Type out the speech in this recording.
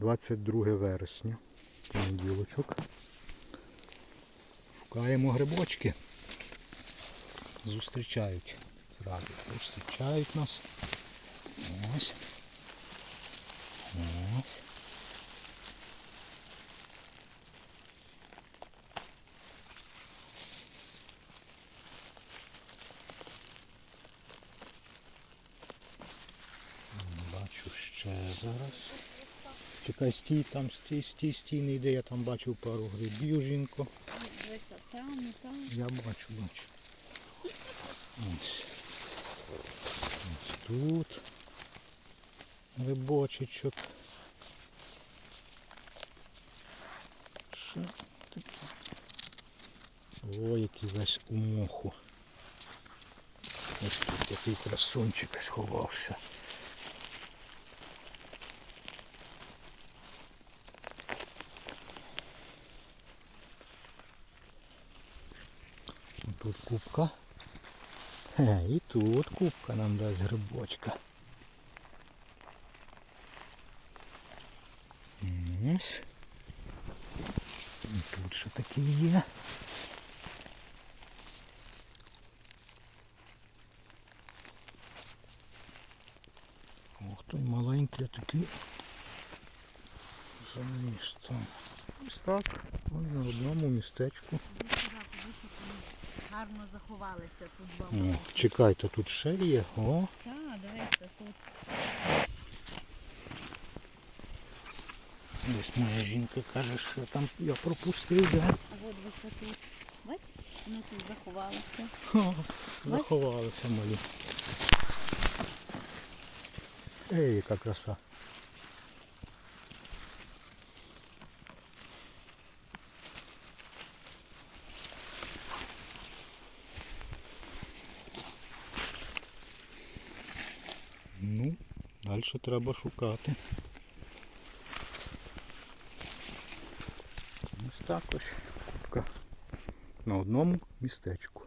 22 вересня. Понеділочок. Шукаємо грибочки. Зустрічають. Зразу зустрічають нас. Ось. Ось. Бачу ще зараз. Чекай, стій, там стій, стій, стій, не йде, я там бачив пару грибів, жінко. Там там. Я бачу, бачу. Ось. Ось тут. Грибочечок. Що таке? О, який весь у моху. Ось тут який красунчик сховався. Тут кубка. Е, і тут кубка нам дасть грибочка. Ось. Тут що таке є. Ох, той маленький такий. Заліз там. Ось так. Ось на одному містечку. Гарно заховалися тут О, чекайте, тут ще є. О, Так, дивися, тут. десь моя жінка каже, що там я пропустив, да? А от висоту. Бач, вони тут заховалися. Ха, Заховалися малі. Ей, яка краса. Ну, далі треба шукати. Ось так ось на одному містечку.